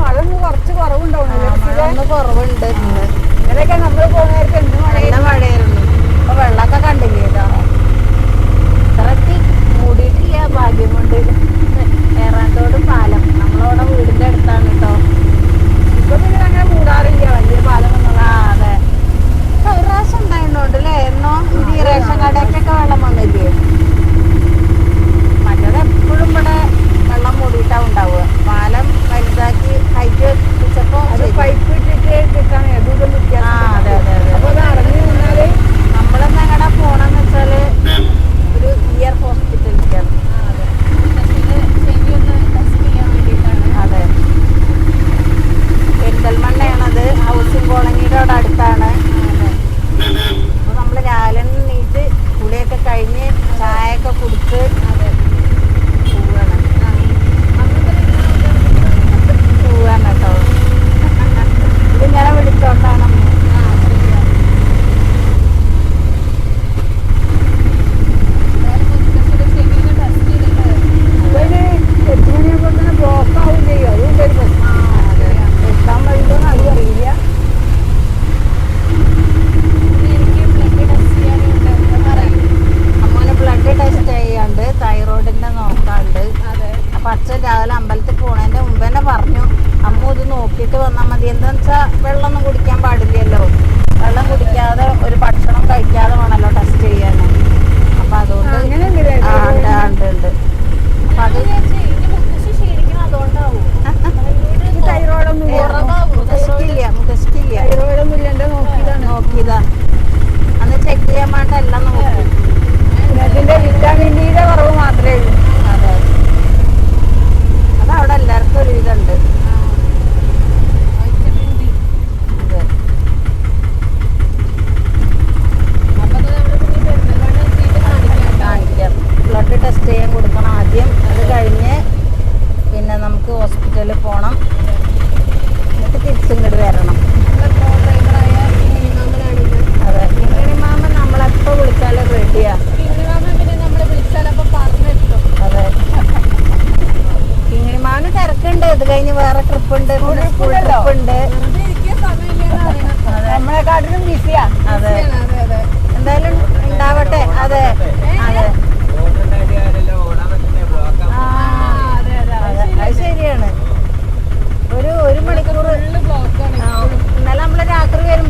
മഴ കുറച്ച് ഒന്ന് കുറവുണ്ട് ഇന്ന്. ഇന്നലെയൊക്കെ നമ്മൾ പോകുന്ന നേരത്തെ എന്ത് മഴ നല്ല മഴയായിരുന്നു. അപ്പൊ വെള്ളമൊക്കെ കണ്ടില്ലേ ഇതാ? ഇത്രക്ക് മൂടിയിട്ടില്ല ഭാഗ്യം കൊണ്ട് ഏറാത്തോട് പാലം. നമ്മളവിടെ വീടിന്റെ അടുത്താണ് കേട്ടോ. ഇപ്പൊ പിന്നെ അങ്ങനെ മൂടാറില്ല വലിയ പാലം എന്നുള്ള അതെ. ഒരു പ്രാവശ്യം ഉണ്ടായിരുന്നോണ്ട് അല്ലേ എന്നോ? ഈ റേഷൻ കടയ്ക്കൊക്കെ വെള്ളം വന്നില്ലേ? குடும்பம்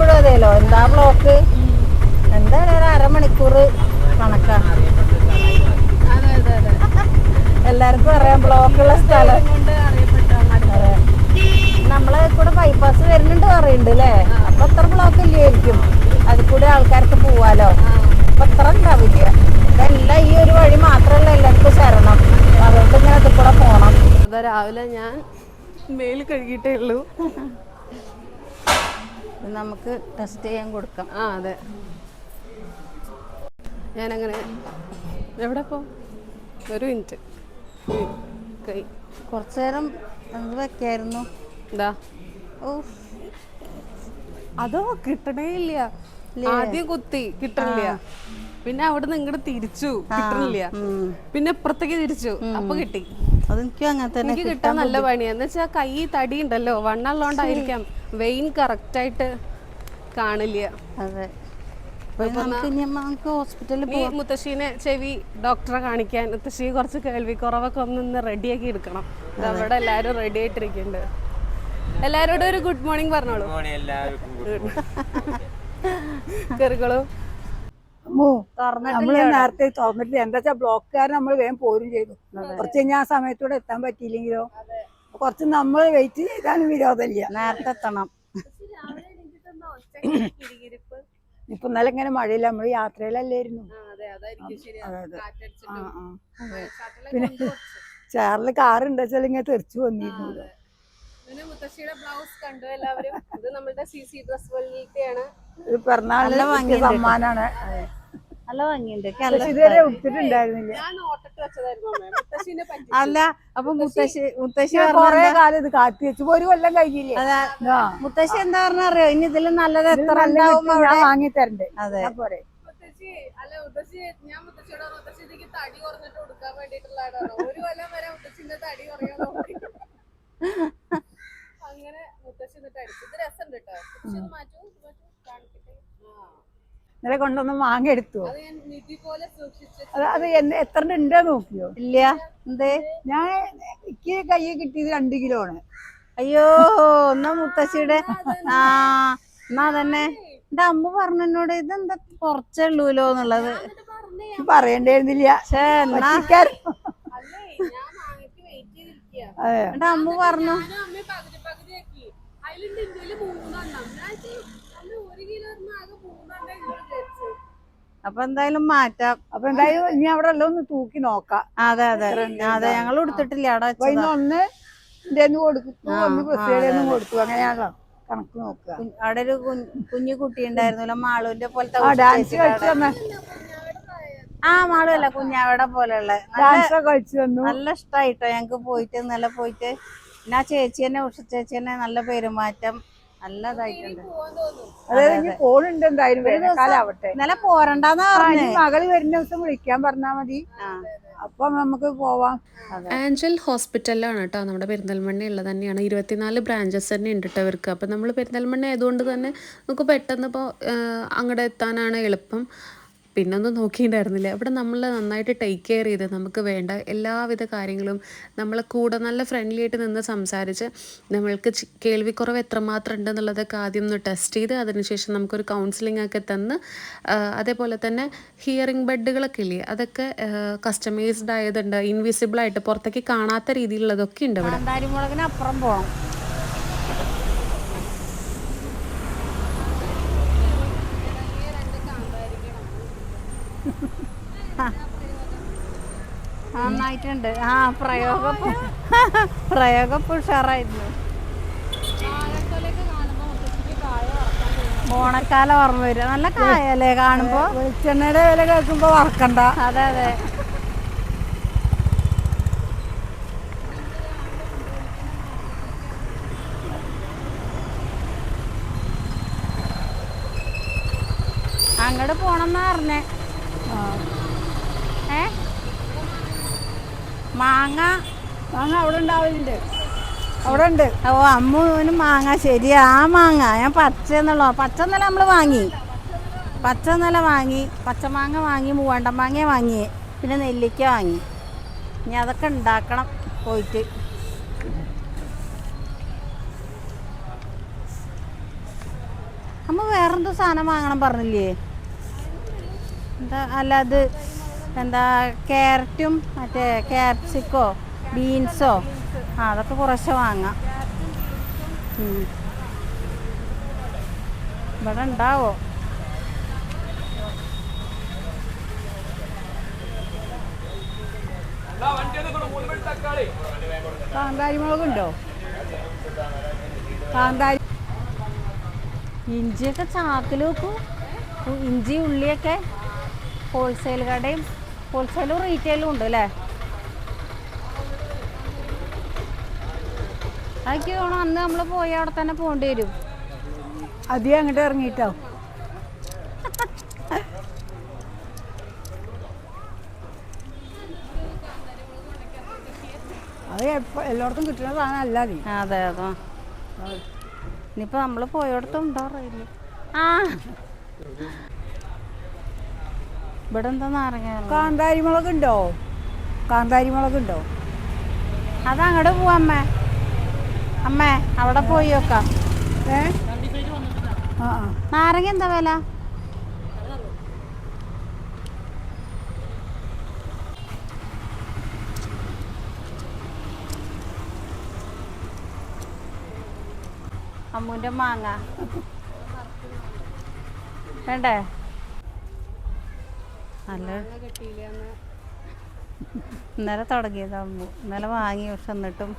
വരുമ്പോഴും അതെയല്ലോ എന്താ ബ്ലോക്ക്? എന്തായാലും ഒരു അരമണിക്കൂർ കണക്കാണ് എല്ലാവർക്കും അറിയാം ബ്ലോക്കുള്ള സ്ഥലം. നമ്മൾ കൂടെ ബൈപ്പാസ് വരുന്നുണ്ട് പറയുന്നുണ്ട് അല്ലേ അപ്പൊ അത്ര ബ്ലോക്ക് ഇല്ലായിരിക്കും അതിൽ കൂടെ ആൾക്കാർക്ക് പോവാലോ. അപ്പൊ അത്ര ഉണ്ടാവില്ല. ഇതെല്ലാം ഈ ഒരു വഴി മാത്രമല്ല എല്ലാവർക്കും ശരണം. അതുകൊണ്ട് ഇങ്ങനെ അതിൽ കൂടെ പോണം. രാവിലെ ഞാൻ മേൽ കഴുകിയിട്ടേ ഉള്ളൂ. നമുക്ക് ടെസ്റ്റ് ചെയ്യാൻ കൊടുക്കാം. ആ അതെ. ഞാനങ്ങനെ എവിടെ പോ ഒരു മിനിറ്റ് കൈ. കുറച്ചു നേരം എന്ത് വെക്കായിരുന്നു. എന്താ? ഓ അതോ കിട്ടണേ ഇല്ല. ആദ്യം കുത്തി കിട്ടണില്ല. പിന്നെ അവിടുന്ന് ഇങ്ങോട്ട് തിരിച്ചു കിട്ടണില്ല. പിന്നെ ഇപ്പുറത്തേക്ക് തിരിച്ചു അപ്പൊ കിട്ടി. അതെനിക്കും അങ്ങനെ തന്നെ കിട്ടാൻ നല്ല പണിയാ. എന്ന് വെച്ചാൽ കൈ തടി ഉണ്ടല്ലോ. വണ്ണുള്ളതുകൊണ്ടായിരിക്കാം വെയിൻ കറക്റ്റ് ആയിട്ട് കാണില്ല. അതെ. മുത്തശ്ശീനെ ചെവി ഡോക്ടറെ കാണിക്കാൻ. മുത്തശ്ശി കുറച്ച് കേൾവി കുറവൊക്കെ ഒന്ന് റെഡിയാക്കി എടുക്കണം. അവിടെ എല്ലാരും റെഡി ആയിട്ടിരിക്കുന്നുണ്ട്. എല്ലാരോടും ഒരു ഗുഡ് മോർണിംഗ് പറഞ്ഞോളൂ. കേറിക്കോളൂ. നമ്മൾ നേരത്തെ തുറന്നിട്ടില്ല. എന്താ വെച്ചാ ബ്ലോക്കുകാരൻ നമ്മൾ വേഗം പോരും ചെയ്തു. കുറച്ച് കഴിഞ്ഞാൽ ആ സമയത്തൂടെ എത്താൻ പറ്റിയില്ലെങ്കിലോ? കുറച്ച് നമ്മൾ വെയിറ്റ് ചെയ്താലും വിരോധമില്ല. നേരത്തെ എത്തണം ഇപ്പൊ ഇന്നലെ ഇങ്ങനെ മഴയില്ല നമ്മൾ യാത്രയിലല്ലായിരുന്നു. പിന്നെ ചേറിൽ കാറുണ്ട് വെച്ചാൽ ഇങ്ങനെ തെറിച്ചു വന്നിരുന്നു. മുത്തശ്ശിയുടെ ബ്ലൗസ് കണ്ടു എല്ലാവരും. ഇത് നമ്മളുടെ സി സി ഡ്രസ് പിറന്നാളിന് കിട്ടിയ സമ്മാനാണ്. നല്ല ഭംഗിയുണ്ട്. ഇതുവരെ ഉടുത്തിട്ടുണ്ടായിരുന്നില്ല അല്ല അപ്പൊ മുത്തശ്ശി മുത്തശ്ശി കൊറേ കാലം ഇത് കാത്തി വെച്ചു. ഒരു കൊല്ലം കഴിഞ്ഞില്ലേ. മുത്തശ്ശി എന്താ പറഞ്ഞ അറിയോ? ഇനി ഇതിൽ നല്ലത് എത്ര നല്ല ഉണ്ടാവും ഞാൻ വാങ്ങി തരണ്ടേ. അതെ. പോരെ. അല്ല മുത്തശ്ശി ഞാൻ മുത്തശ്ശിയോട് പറഞ്ഞു, മുത്തശ്ശി ഇതിക്ക് തടി കുറഞ്ഞിട്ട് കൊടുക്കാൻ വേണ്ടിട്ടുള്ളതാണ് ഒരു കൊല്ലം വരെ മുത്തശ്ശിന്റെ തടി കുറയാൻ അങ്ങനെ മുത്തശ്ശി എന്നിട്ട് അടിച്ചു. ഇത് രസം കേട്ടോ മാറ്റൂ. കാണിക്കട്ടെ. ആ. ഇന്നലെ കൊണ്ടൊന്ന് മാങ്ങ എടുത്തു അത് അത് എന്ത് എത്ര ഉണ്ട് നോക്കിയോ? ഇല്ല. എന്തേ? ഞാൻ എനിക്ക് കൈ കിട്ടിയത് രണ്ട് കിലോ ആണ്. അയ്യോ എന്നാ മുത്തശ്ശിയുടെ? ആ എന്നാ തന്നെ എന്റെ അമ്മ പറഞ്ഞോട് എന്നോട് ഇതെന്താ കുറച്ചേ ഉള്ളൂലോ എന്നുള്ളത്? പറയണ്ടായിരുന്നില്ല. എന്റെ അമ്മ പറഞ്ഞു ഞാനും അമ്മയും പകുതി പകുതി ആക്കി അതിലുണ്ട് ഇന്ത്യയിൽ മൂന്നെണ്ണം ഞാൻ വിചാരിച്ചു, അല്ല ഒരു കിലോ ആകെ മൂന്നെണ്ണം ഇങ്ങനെ വിചാരിച്ചു അപ്പൊ എന്തായാലും മാറ്റാം. അപ്പൊ എന്തായാലും ഇനി അവിടെ ഒന്ന് തൂക്കി നോക്കാം. അതെ അതെ. അതെ ഞങ്ങൾ എടുത്തിട്ടില്ല അവിടെ ഒന്ന് ഒന്ന് കൊടുത്തു. അങ്ങനെയാണല്ലോ കണക്ക് നോക്കുക. അവിടെ ഒരു കുഞ്ഞ് കുട്ടി ഉണ്ടായിരുന്നല്ലോ മാളുവിന്റെ പോലത്തെ ആ മാളുവല്ല ഡാൻസ് ചേച്ചിയുടെ കളിച്ചു തന്നെ ആ മാളു അല്ല കുഞ്ഞാവിടെ പോലെയുള്ള. ഡാൻസ് ഒക്കെ കളിച്ചു വന്നു. നല്ല ഇഷ്ടായിട്ടോ ഞങ്ങക്ക് പോയിട്ട് നല്ല പോയിട്ട്. പിന്നെ ആ ചേച്ചി തന്നെ ഉഷ ചേച്ചി തന്നെ നല്ല പെരുമാറ്റം. നല്ലതായിട്ടുണ്ട്. അതായത് ഇനി ഫോണുണ്ട് എന്തായാലും വേനൽക്കാലാവട്ടെ. ഇന്നലെ പോരണ്ടെന്നാ പറഞ്ഞു. മകൾ മകൾ വരുന്ന ദിവസം വിളിക്കാൻ പറഞ്ഞാ മതി. അപ്പൊ നമുക്ക് പോവാം. ആഞ്ചൽ ഹോസ്പിറ്റലിലാണ് കേട്ടോ നമ്മുടെ പെരിന്തൽമണ്ണ ഉള്ളത് തന്നെയാണ്. ഇരുപത്തിനാല് ബ്രാഞ്ചസ് തന്നെ ഉണ്ട് കേട്ടോ അവർക്ക്. അപ്പം നമ്മൾ പെരിന്തൽമണ്ണ ആയതുകൊണ്ട് തന്നെ നമുക്ക് പെട്ടെന്ന് ഇപ്പോൾ അങ്ങോട്ട് എത്താനാണ് എളുപ്പം. പിന്നെ ഒന്നും നോക്കിയിട്ടുണ്ടായിരുന്നില്ല അവിടെ നമ്മൾ നന്നായിട്ട് ടേക്ക് കെയർ ചെയ്ത് നമുക്ക് വേണ്ട എല്ലാവിധ കാര്യങ്ങളും നമ്മളെ കൂടെ നല്ല ഫ്രണ്ട്ലി ആയിട്ട് നിന്ന് സംസാരിച്ച് നമ്മൾക്ക് കേൾവിക്കുറവ് എത്രമാത്രം ഉണ്ടെന്നുള്ളതൊക്കെ ആദ്യം ഒന്ന് ടെസ്റ്റ് ചെയ്ത് അതിനുശേഷം നമുക്കൊരു കൗൺസിലിംഗ് ഒക്കെ തന്ന് അതേപോലെ തന്നെ ഹിയറിംഗ് ബെഡുകളൊക്കെ ഇല്ലേ അതൊക്കെ കസ്റ്റമൈസ്ഡ് ആയതുണ്ട് ഇൻവിസിബിൾ ആയിട്ട് പുറത്തേക്ക് കാണാത്ത രീതിയിലുള്ളതൊക്കെ ഉണ്ട് ഇവിടെ. അപ്പുറം പോണം. നന്നായിട്ടുണ്ട്. ആ പ്രയോഗം പ്രയോഗം ഉഷാറായിരുന്നു. ഓണക്കാലം ഓർമ്മ വരിക. നല്ല കായല്ലേ കാണുമ്പോ. വെളിച്ചെണ്ണയുടെ വില കേൾക്കുമ്പോ വറക്കണ്ട അതെ അതെ. അങ്ങോട്ട് പോണെന്നാ പറഞ്ഞേ. ഏ? മാങ്ങ. മാങ്ങ അവിടെ ഉണ്ടാവലുണ്ട്. അവിടെ ഉണ്ട്. ഓ അമ്മൂന് മാങ്ങ. ശരിയാ ആ മാങ്ങ. ഞാൻ പച്ച എന്നുള്ളോ പച്ച എന്നല്ല നമ്മൾ വാങ്ങി. പച്ച നില വാങ്ങി. പച്ചമാങ്ങ വാങ്ങി മൂവാണ്ട മാങ്ങ വാങ്ങി. പിന്നെ നെല്ലിക്ക വാങ്ങി. ഇനി അതൊക്കെ ഉണ്ടാക്കണം പോയിട്ട്. അമ്മ വേറെന്തോ സാധനം വാങ്ങണം പറഞ്ഞില്ലേ? എന്താ അല്ല അത് എന്താ ക്യാരറ്റും മറ്റേ ക്യാപ്സിക്കോ ബീൻസോ ആ അതൊക്കെ കുറച്ച് വാങ്ങാം. ഇവിടെ ഉണ്ടാവോ? കാന്താരി മുളകുണ്ടോ കാന്താരി ഇഞ്ചിയൊക്കെ ചാക്കിൽ വെക്കും. ഇഞ്ചി ഉള്ളിയൊക്കെ ഹോൾസെയിൽ കടയും ഹോൾസെയിലും റീറ്റെയിലും ഉണ്ട് അല്ലേ അതൊക്കെ വേണം അന്ന് നമ്മൾ പോയി അവിടെ തന്നെ പോകേണ്ടി വരും. അധികം അങ്ങോട്ട് ഇറങ്ങിയിട്ടോ അത് എല്ലായിടത്തും കിട്ടുന്ന സാധനം അല്ല നീ അതെ അതെ. ഇനിയിപ്പോൾ നമ്മൾ പോയോടത്തും ഉണ്ടോ അറിയില്ല. ആ. ഇവിടെ എന്താ നാരങ്ങ? കാന്താരി മുളകുണ്ടോ കാന്താരി മുളകുണ്ടോ അത് അങ്ങോട്ട് പോവാ അമ്മേ. അമ്മേ അവിടെ പോയി നോക്കാം. ഏ? ആ ആ. നാരങ്ങ എന്താ വില? അമ്മൂന്റെ മാങ്ങ. വേണ്ടേ? നല്ല ഇന്നലെ തുടങ്ങിയതാകുമ്പോൾ അമ്മു ഇന്നലെ വാങ്ങി പക്ഷെ എന്നിട്ടും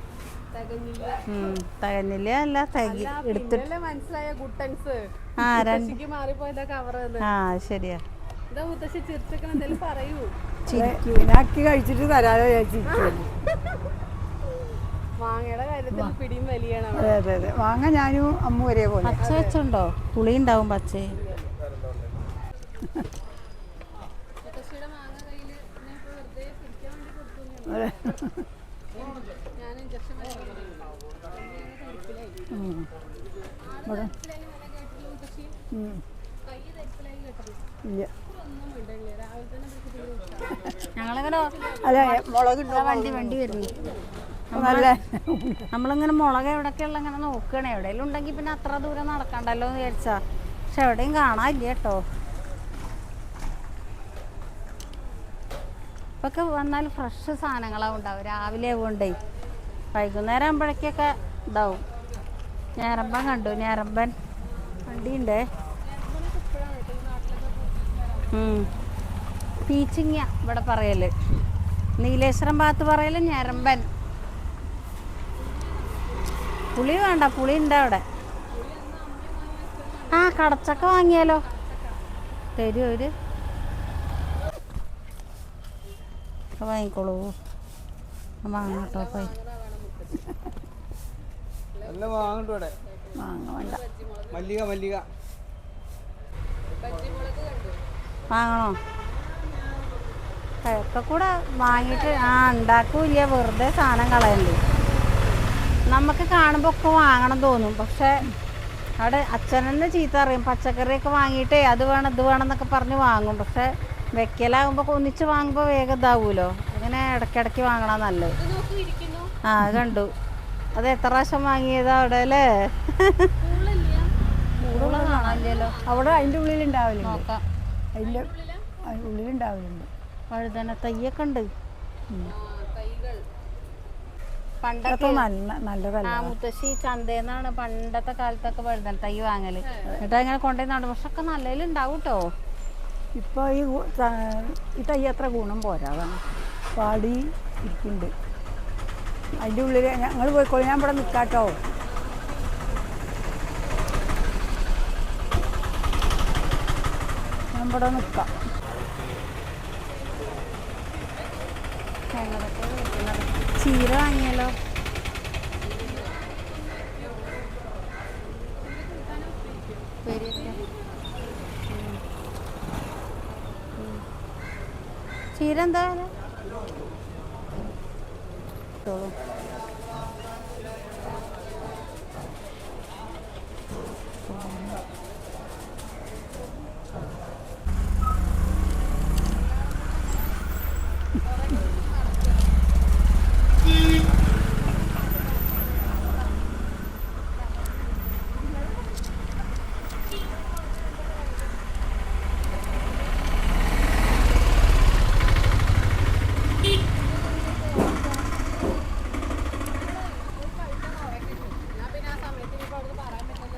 തകഞ്ഞില്ല. അല്ല തകി എടുത്തിട്ട് മനസ്സിലായ ഗുട്ടൻസ്. ആ രണ്ട് മുത്തശ്ശിക്ക് മാറിപ്പോയതാ കവർ ആ ശരിയാ. ഇതാ മുത്തശ്ശി ചിരിച്ചൊക്കെ എന്തെങ്കിലും പറയൂ. ഇനാക്കി കഴിച്ചിട്ട് തരാലോ മാങ്ങയുടെ കാര്യത്തിൽ പിടിയും വലിയാണ് അതെ അതെ ഞാനും അമ്മ ഒരേപോലെ. പച്ച വെച്ചുണ്ടോ? പുളി ഉണ്ടാവും പച്ച അതെ ഉം. ഇവിടെ ഉം. ഇല്ല ഞങ്ങളിങ്ങനെ അല്ല മുളക് ഇതാ വണ്ടി വണ്ടി വരുന്നു നല്ല നമ്മളിങ്ങനെ മുളക് എവിടെയൊക്കെയുള്ള ഇങ്ങനെ നോക്കണേ എവിടെയെങ്കിലും ഉണ്ടെങ്കിൽ പിന്നെ അത്ര ദൂരം നടക്കണ്ടല്ലോ എന്ന് വിചാരിച്ചാ. പക്ഷെ എവിടെയും കാണാനില്ല കേട്ടോ. ഇപ്പൊക്കെ വന്നാൽ ഫ്രഷ് സാധനങ്ങളാവും ഉണ്ടാവും രാവിലെ കൊണ്ടേ വൈകുന്നേരം ആകുമ്പോഴേക്കൊക്കെ ഉണ്ടാവും ഞരമ്പൻ കണ്ടു. ഞാരമ്പൻ വണ്ടിയുണ്ട്. പീച്ചിങ്ങ ഇവിടെ പറയൽ. നീലേശ്വരം ഭാഗത്ത് പറയൽ ഞരമ്പൻ. പുളി വേണ്ട പുളി ഉണ്ട് അവിടെ. ആ കടച്ചക്ക വാങ്ങിയാലോ? തരൂ ഒരു ഒക്കെ വാങ്ങിക്കോളൂ. വാങ്ങട്ടോ പോയി. മാങ്ങ വേണ്ട. മല്ലിക മല്ലിക. വാങ്ങണോ? ഒക്കെ കൂടെ വാങ്ങിയിട്ട് ആ ഉണ്ടാക്കൂല വെറുതെ സാധനം കളയണ്ടേ. നമുക്ക് കാണുമ്പോൾ ഒക്കെ വാങ്ങണം തോന്നും. പക്ഷെ അവിടെ അച്ഛനെന്നെ ചീത്ത അറിയും പച്ചക്കറിയൊക്കെ വാങ്ങിയിട്ടേ അത് വേണം ഇത് വേണം എന്നൊക്കെ പറഞ്ഞ് വാങ്ങും. പക്ഷെ വെക്കലാകുമ്പോൾ ഒന്നിച്ച് വാങ്ങുമ്പോൾ വേഗം ഇതാവുമല്ലോ അങ്ങനെ ഇടയ്ക്കിടയ്ക്ക് വാങ്ങണ നല്ലത്. ആ കണ്ടു. അത് എത്ര പ്രാവശ്യം വാങ്ങിയതാ അവിടെ അല്ലേ? കാണാനില്ലല്ലോ. അവിടെ അതിന്റെ ഉള്ളിലുണ്ടാവില്ല നോക്കാം. അതിന്റെ ഉള്ളിലുണ്ടാവലുണ്ട്. വഴുതന തയ്യൊക്കെ ഉണ്ട്. പണ്ടൊക്കെ ആ മുത്തശ്ശി ചന്തേന്നാണ് പണ്ടത്തെ കാലത്തൊക്കെ വഴുതന തൈ വാങ്ങൽ. എന്നിട്ട് അങ്ങനെ കൊണ്ടുപോയി നടും പക്ഷെ ഒക്കെ നല്ലതിലുണ്ടാവും കേട്ടോ ഇപ്പോൾ ഈ ഈ തൈ അത്ര ഗുണം പോരാതാണ് പാടി ഇരിക്കുന്നുണ്ട്. അതിന്റെ ഉള്ളിൽ ഞങ്ങൾ പോയിക്കോളൂ. ഞാൻ ഇവിടെ നിൽക്കാട്ടോ ഞാൻ ഇവിടെ നിൽക്കാം. ചീര വാങ്ങിയാലോ ചീര എന്താ വില? ഇട്ടോളൂ.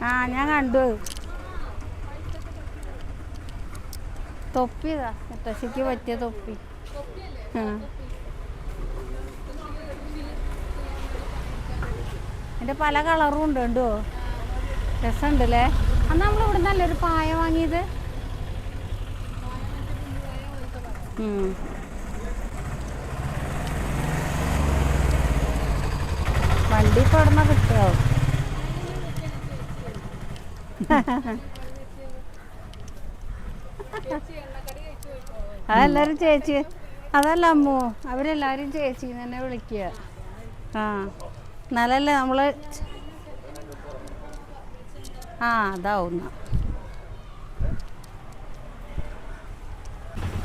ആ ഞാൻ കണ്ടു. തൊപ്പിതാ മുത്തശ്ശിക്ക് പറ്റിയ തൊപ്പി. ആ. എന്റെ പല കളറും ഉണ്ട് കണ്ടോ? രസമുണ്ടല്ലേ? അന്ന് നമ്മൾ ഇവിടെ നല്ലൊരു പായ വാങ്ങിയത്. വണ്ടി വണ്ടി ഇപ്പോൾ ഇവിടുന്ന് കിട്ടുമോ അതെല്ലാരും ചേച്ചി. അതല്ല അമ്മു അവരെല്ലാരും ചേച്ചി തന്നെ വിളിക്കുക. ആ എന്നാലല്ലേ നമ്മൾ ആ അതാവുന്ന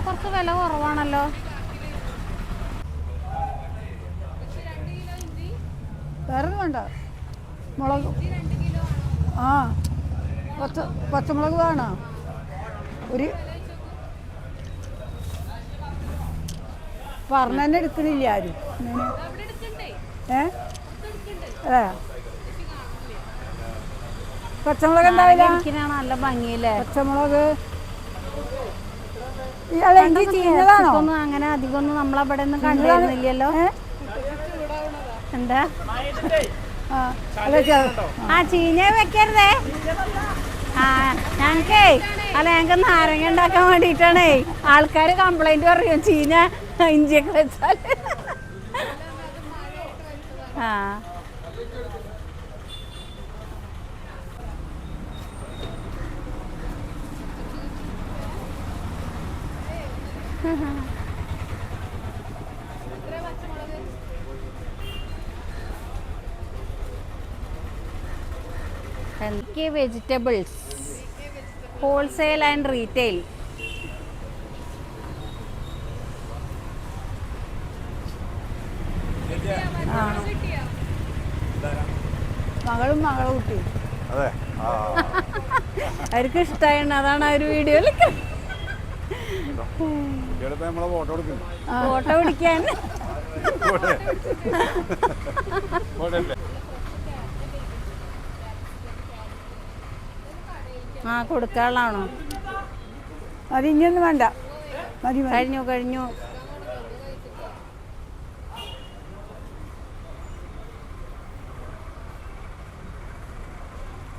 കുറച്ച് വില കുറവാണല്ലോ. വേറെ വേണ്ട. മുളക്. ആ. പച്ച പച്ചമുളക് വേണോ? ഒരു പറഞ്ഞ തന്നെ എടുക്കണില്ല ആരും. ഏ? അതെ. പച്ചമുളക് ഉണ്ടാവില്ല? നല്ല ഭംഗിയില്ലേ? പച്ചമുളക്. അങ്ങനെ അധികമൊന്നും നമ്മളവിടെ ഒന്നും കണ്ടിരുന്നില്ലല്ലോ എന്താ? ആ ചീഞ്ഞ വെക്കരുതേ. ഞങ്ങൾക്കേ അല്ല ഞങ്ങൾക്ക് നാരങ്ങ ഉണ്ടാക്കാൻ വേണ്ടിയിട്ടാണേ. ആൾക്കാർ കംപ്ലൈന്റ് പറയും ചീന ഇഞ്ചിയൊക്കെ വെച്ചാൽ. ആ. എനിക്ക് വെജിറ്റബിൾസ് ഹോൾസെയിൽ ആൻഡ് റീറ്റെയിൽ മകളും മകളും കുട്ടി. അതെ. അവർക്ക് ഇഷ്ടമായിരുന്നു അതാണ് ആ ഒരു എടുക്കുന്നു. ഫോട്ടോ പിടിക്കാൻ ഫോട്ടോ അല്ലേ ആ കൊടുക്കാനുള്ളതാണോ? അത് ഇനിയൊന്നും വേണ്ട. മതി മതി. കഴിഞ്ഞു കഴിഞ്ഞു.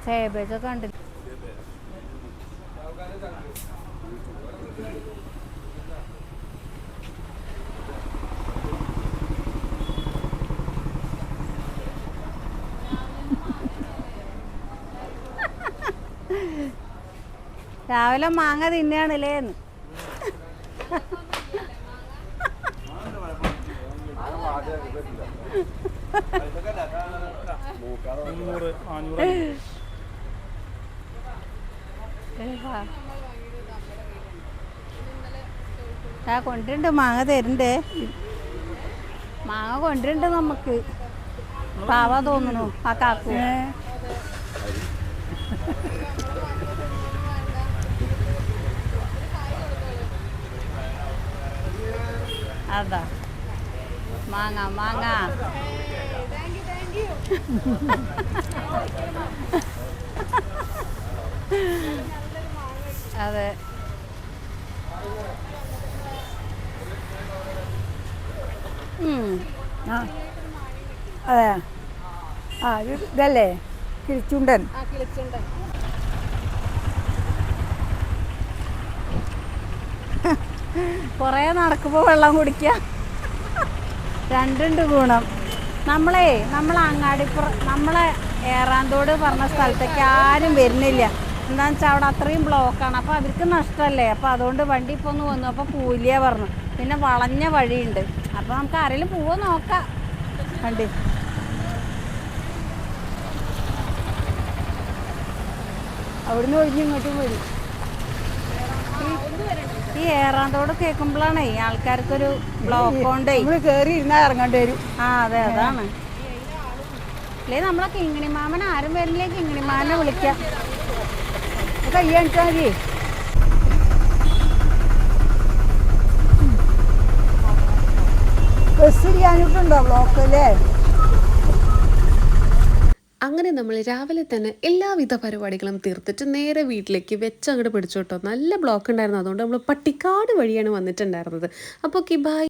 സേബേജൊക്കെ കണ്ടില്ല? രാവിലെ മാങ്ങ തിന്നുകയാണല്ലേ എന്ന് ആ കൊണ്ടുണ്ട് മാങ്ങ തരണ്ടേ. മാങ്ങ കൊണ്ടുണ്ട് നമുക്ക്. പാവാ തോന്നുന്നു ആ കാക്കു. അതാ മാങ്ങ മാങ്ങ അതെ അതെ ആ. ഇതല്ലേ? കിളിച്ചുണ്ടൻ. കിളിച്ചുണ്ടൻ. കുറേ നടക്കുമ്പോൾ വെള്ളം കുടിക്കുക രണ്ടുണ്ട് ഗുണം. നമ്മളേ നമ്മൾ അങ്ങാടിപ്പുറ നമ്മളെ ഏറാന്തോട് പറഞ്ഞ സ്ഥലത്തേക്ക് ആരും വരുന്നില്ല. എന്താണെന്ന് വെച്ചാൽ അവിടെ അത്രയും ബ്ലോക്കാണ്. അപ്പോൾ അവർക്ക് നഷ്ടമല്ലേ അപ്പോൾ അതുകൊണ്ട് വണ്ടി ഇപ്പോൾ ഒന്ന് വന്നു. അപ്പോൾ പൂലിയ പറഞ്ഞു. പിന്നെ വളഞ്ഞ വഴിയുണ്ട്. അപ്പോൾ നമുക്ക് ആരെങ്കിലും പോവോ നോക്കാം. വണ്ടി. അവിടുന്ന് ഒഴിഞ്ഞ് വരും. ഈ ഏറാന്തോട് കേൾക്കുമ്പോഴാണ് ആൾക്കാർക്കൊരു ബ്ലോക്ക് കൊണ്ടേ. കയറി ഇരുന്നാൽ ഇറങ്ങേണ്ടി വരും. ആ അതെ അതാണ്. അല്ലേ നമ്മളെ കിങ്ങിണി മാമൻ ആരും വരില്ലേ? കിങ്ങിണി മാമനെ വിളിക്കാം മതി ബസ് ഇരിക്കാനിട്ടുണ്ടോ ബ്ലോക്ക് അല്ലേ അങ്ങനെ നമ്മൾ രാവിലെ തന്നെ എല്ലാവിധ പരിപാടികളും തീർത്തിട്ട് നേരെ വീട്ടിലേക്ക് വെച്ച് അങ്ങോട്ട് പിടിച്ചു നല്ല ബ്ലോക്ക് ഉണ്ടായിരുന്നു. അതുകൊണ്ട് നമ്മൾ പട്ടിക്കാട് വഴിയാണ് വന്നിട്ടുണ്ടായിരുന്നത്. അപ്പോൾ ബൈ